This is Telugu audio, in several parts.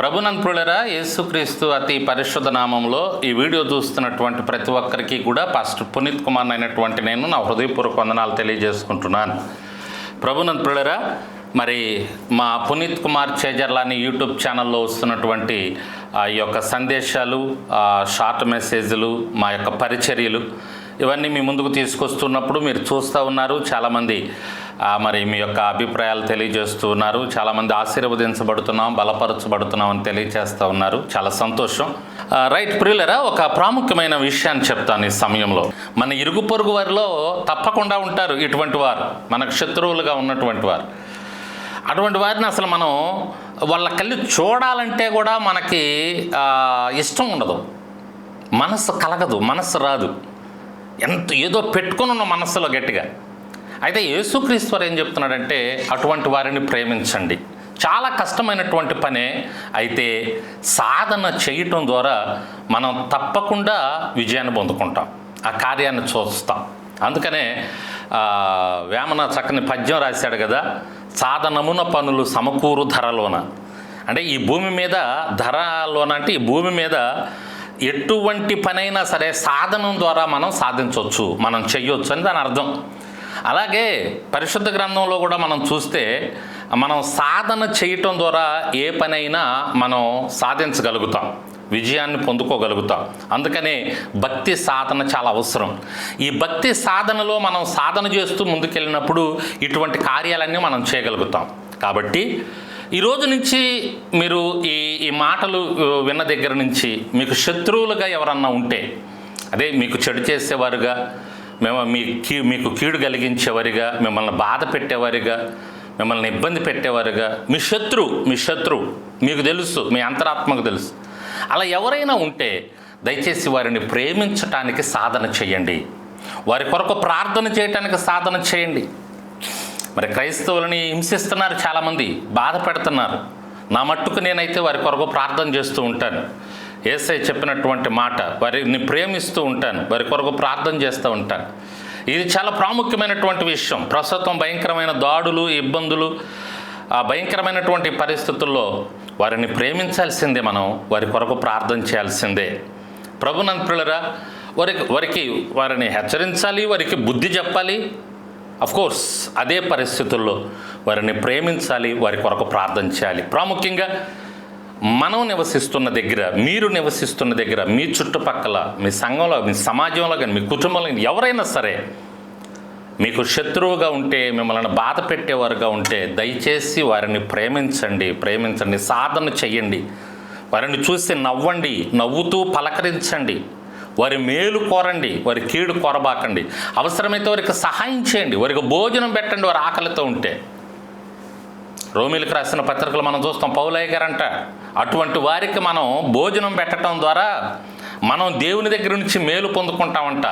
ప్రభునంతులరా యేసుక్రీస్తు అతి పరిశుద్ధ నామంలో ఈ వీడియో చూస్తున్నటువంటి ప్రతి ఒక్కరికి కూడా పాస్టర్ పునీత్ కుమార్ అయినటువంటి నేను నా హృదయపూర్వక వందనాలు తెలియజేసుకుంటున్నాను. ప్రభునంతులరా మరి మా పునీత్ కుమార్ చేజర్ల అని యూట్యూబ్ ఛానల్లో వస్తున్నటువంటి ఆ యొక్క సందేశాలు షార్ట్ మెసేజ్లు మా యొక్క పరిచర్యలు ఇవన్నీ మీ ముందుకు తీసుకొస్తున్నప్పుడు మీరు చూస్తూ ఉన్నారు. చాలామంది మరి మీ యొక్క అభిప్రాయాలు తెలియజేస్తున్నారు చాలామంది ఆశీర్వదించబడుతున్నాం బలపరచబడుతున్నాం అని తెలియజేస్తూ ఉన్నారు. చాలా సంతోషం. రైట్ ప్రియులరా ఒక ప్రాముఖ్యమైన విషయాన్ని చెప్తాను ఈ సమయంలో. మన ఇరుగు పొరుగు వారిలో తప్పకుండా ఉంటారు ఇటువంటి వారు. మనకు శత్రువులుగా ఉన్నటువంటి వారు. అటువంటి వారిని అసలు మనం వాళ్ళ కళ్ళు చూడాలంటే కూడా మనకి ఇష్టం ఉండదు. మనసు కలగదు మనసు రాదు. ఎంత ఏదో పెట్టుకుని ఉన్న మనస్సులో గట్టిగా. అయితే యేసుక్రీశ్వర్ ఏం చెప్తున్నాడంటే అటువంటి వారిని ప్రేమించండి. చాలా కష్టమైనటువంటి పనే. అయితే సాధన చేయటం ద్వారా మనం తప్పకుండా విజయాన్ని పొందుకుంటాం. ఆ కార్యాన్ని చూస్తాం. అందుకనే వేమన చక్కని పద్యం రాశాడు కదా సాధనమున పనులు సమకూరు ధరలోన. అంటే ఈ భూమి మీద ధరలోన అంటే ఈ భూమి మీద ఎటువంటి పనైనా సరే సాధనం ద్వారా మనం సాధించవచ్చు మనం చెయ్యొచ్చు అని దాని అర్థం. అలాగే పరిశుద్ధ గ్రంథంలో కూడా మనం చూస్తే మనం సాధన చేయటం ద్వారా ఏ పనైనా మనం సాధించగలుగుతాం విజయాన్ని పొందుకోగలుగుతాం. అందుకనే భక్తి సాధన చాలా అవసరం. ఈ భక్తి సాధనలో మనం సాధన చేస్తూ ముందుకెళ్ళినప్పుడు ఇటువంటి కార్యాలన్నీ మనం చేయగలుగుతాం. కాబట్టి ఈ రోజు నుంచి మీరు ఈ ఈ మాటలు విన్న దగ్గర నుంచి మీకు శత్రువులుగా ఎవరన్నా ఉంటే అదే మీకు చెడు చేసేవారుగా మేము మీ కీ మీకు కీడు కలిగించేవారిగా మిమ్మల్ని బాధ పెట్టేవారిగా మిమ్మల్ని ఇబ్బంది పెట్టేవారుగా మీ శత్రు మీ శత్రు మీకు తెలుసు మీ అంతరాత్మకు తెలుసు. అలా ఎవరైనా ఉంటే దయచేసి వారిని ప్రేమించటానికి సాధన చేయండి. వారి కొరకు ప్రార్థన చేయటానికి సాధన చేయండి. మరి క్రైస్తవులని హింసిస్తున్నారు చాలామంది బాధ పెడుతున్నారు. నా మట్టుకు నేనైతే వారి కొరకు ప్రార్థన చేస్తూ ఉంటాను. ఏసై చెప్పినటువంటి మాట వారిని ప్రేమిస్తూ ఉంటాను వారి కొరకు ప్రార్థన చేస్తూ ఉంటాను. ఇది చాలా ప్రాముఖ్యమైనటువంటి విషయం. ప్రస్తుతం భయంకరమైన దాడులు ఇబ్బందులు ఆ భయంకరమైనటువంటి పరిస్థితుల్లో వారిని ప్రేమించాల్సిందే మనం వారి కొరకు ప్రార్థన చేయాల్సిందే. ప్రభునంతులరా వారికి వారికి వారిని హెచ్చరించాలి వారికి బుద్ధి చెప్పాలి. కోర్స్ అదే పరిస్థితుల్లో వారిని ప్రేమించాలి వారి కొరకు ప్రార్థన చేయాలి. ప్రాముఖ్యంగా మనం నివసిస్తున్న దగ్గర మీరు నివసిస్తున్న దగ్గర మీ చుట్టుపక్కల మీ సంఘంలో మీ సమాజంలో కానీ మీ కుటుంబంలో కానీ ఎవరైనా సరే మీకు శత్రువుగా ఉంటే మిమ్మల్ని బాధ పెట్టేవారుగా ఉంటే దయచేసి వారిని ప్రేమించండి ప్రేమించండి సాధన చెయ్యండి. వారిని చూసి నవ్వండి నవ్వుతూ పలకరించండి. వారి మేలు కోరండి వారి కీడు కోరబాకండి. అవసరమైతే వారికి సహాయం చేయండి వారికి భోజనం పెట్టండి వారి ఆకలితో ఉంటే. రోమిలకు రాసిన పత్రికలు మనం చూస్తాం పౌలయ్య గారంట అటువంటి వారికి మనం భోజనం పెట్టడం ద్వారా మనం దేవుని దగ్గర నుంచి మేలు పొందుకుంటామంట.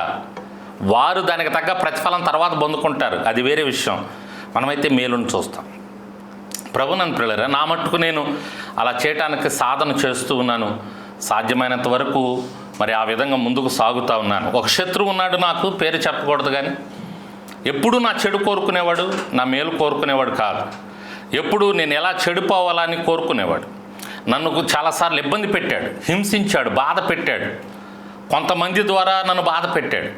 వారు దానికి తగ్గ ప్రతిఫలం తర్వాత పొందుకుంటారు. అది వేరే విషయం. మనమైతే మేలును చూస్తాం. ప్రభునని పిల్లరా నా మట్టుకు నేను అలా చేయటానికి సాధన చేస్తూ ఉన్నాను. సాధ్యమైనంత వరకు మరి ఆ విధంగా ముందుకు సాగుతూ ఉన్నాను. ఒక శత్రువు ఉన్నాడు నాకు పేరు చెప్పకూడదు కానీ ఎప్పుడు నా చెడు కోరుకునేవాడు నా మేలు కోరుకునేవాడు కాదు. ఎప్పుడు నేను ఎలా చెడిపోవాలని కోరుకునేవాడు. నన్ను చాలాసార్లు ఇబ్బంది పెట్టాడు హింసించాడు బాధ పెట్టాడు. కొంతమంది ద్వారా నన్ను బాధ పెట్టాడు.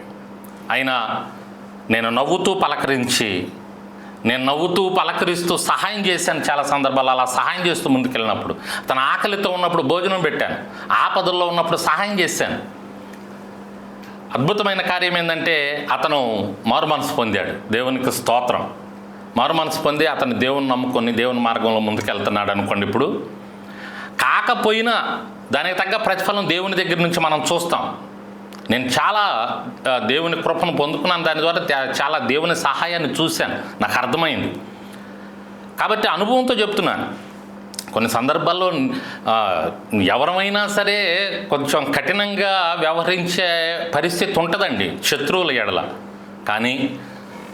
అయినా నేను నవ్వుతూ పలకరించి నేను నవ్వుతూ పలకరిస్తూ సహాయం చేశాను చాలా సందర్భాలు అలా సహాయం చేస్తూ ముందుకెళ్ళినప్పుడు తన ఆకలితో ఉన్నప్పుడు భోజనం పెట్టాను ఆపదల్లో ఉన్నప్పుడు సహాయం చేశాను. అద్భుతమైన కార్యం ఏంటంటే అతను మారు మనసు పొందాడు. దేవునికి స్తోత్రం. మారు మనసు పొంది అతను దేవుని నమ్ముకొని దేవుని మార్గంలో ముందుకెళ్తున్నాడు అనుకోండి ఇప్పుడు. కాకపోయినా దానికి తగ్గ ప్రతిఫలం దేవుని దగ్గర నుంచి మనం చూస్తాం. నేను చాలా దేవుని కృపను పొందుకున్నాను. దాని ద్వారా చాలా దేవుని సహాయాన్ని చూశాను. నాకు అర్థమైంది. కాబట్టి అనుభవంతో చెప్తున్నాను. కొన్ని సందర్భాల్లో ఎవరమైనా సరే కొంచెం కఠినంగా వ్యవహరించే పరిస్థితి ఉంటుందండి శత్రువుల ఎడల. కానీ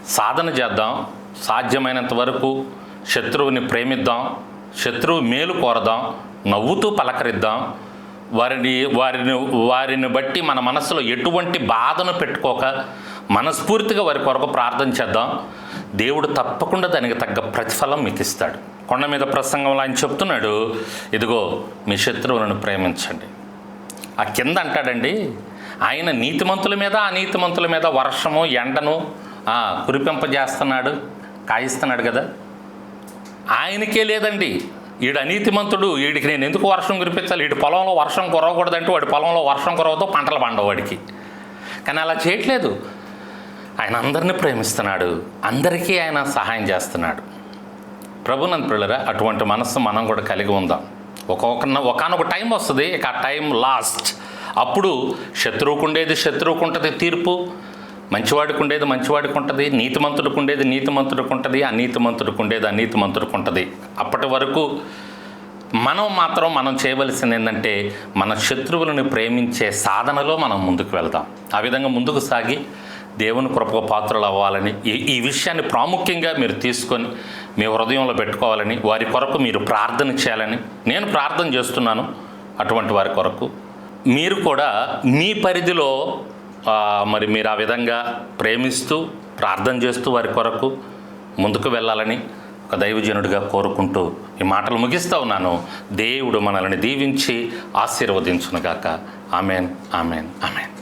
సాధన చేద్దాం. సాధ్యమైనంత వరకు శత్రువుని ప్రేమిద్దాం. శత్రువు మేలు కోరదాం. నవ్వుతూ పలకరిద్దాం. వారిని వారిని వారిని బట్టి మన మనసులో ఎటువంటి బాధను పెట్టుకోక మనస్ఫూర్తిగా వారి కొరకు ప్రార్థన చేద్దాం. దేవుడు తప్పకుండా దానికి తగ్గ ప్రతిఫలం మీకు ఇస్తాడు. కొండ మీద ప్రసంగంలో ఆయన చెప్తున్నాడు ఇదిగో మీ శత్రువులను ప్రేమించండి. ఆ కింద అంటాడండి ఆయన నీతిమంతుల మీద అనీతిమంతుల మీద వర్షము ఎండను కురిపింపజేస్తున్నాడు కాయిస్తున్నాడు కదా. ఆయనకే లేదండి. ఈడు అనీతిమంతుడు వీడికి నేను ఎందుకు వర్షం కురిపించాలి? వీడి పొలంలో వర్షం కురవకూడదంటే వాడి పొలంలో వర్షం కురవతో పంటలు పండవు వాడికి. కానీ అలా చేయట్లేదు. ఆయన అందరినీ ప్రేమిస్తున్నాడు. అందరికీ ఆయన సహాయం చేస్తున్నాడు. ప్రభునంత పిల్లరా అటువంటి మనస్సు మనం కూడా కలిగి ఉందాం. ఒక్కొక్క ఒకనొక టైం వస్తుంది ఇక ఆ టైం లాస్ట్. అప్పుడు శత్రువుకుండేది శత్రువుకుంటుంది శత్రువుకు ఉంటుంది తీర్పు. మంచివాడికి ఉండేది మంచివాడికి ఉంటుంది నీతిమంతుడికి ఉండేది నీతిమంతుడికి ఉంటుంది అనీతిమంతుడికి ఉండేది అనీతిమంతుడికి ఉంటుంది అప్పటి వరకు మనం మాత్రం మనం చేయవలసింది ఏంటంటే మన శత్రువులను ప్రేమించే సాధనలో మనం ముందుకు వెళ్దాం. ఆ విధంగా ముందుకు సాగి దేవుని కృపకు పాత్రలు అవ్వాలని ఈ ఈ విషయాన్ని ప్రాముఖ్యంగా మీరు తీసుకొని మీ హృదయంలో పెట్టుకోవాలని వారి కొరకు మీరు ప్రార్థన చేయాలని నేను ప్రార్థన చేస్తున్నాను అటువంటి వారి కొరకు. మీరు కూడా మీ పరిధిలో మరి మీరు ఆ విధంగా ప్రేమిస్తూ ప్రార్థన చేస్తూ వారి కొరకు ముందుకు వెళ్ళాలని ఒక దైవజనుడిగా కోరుకుంటూ ఈ మాటలు ముగిస్తా ఉన్నాను. దేవుడు మనల్ని దీవించి ఆశీర్వదించునుగాక. Amen amen amen.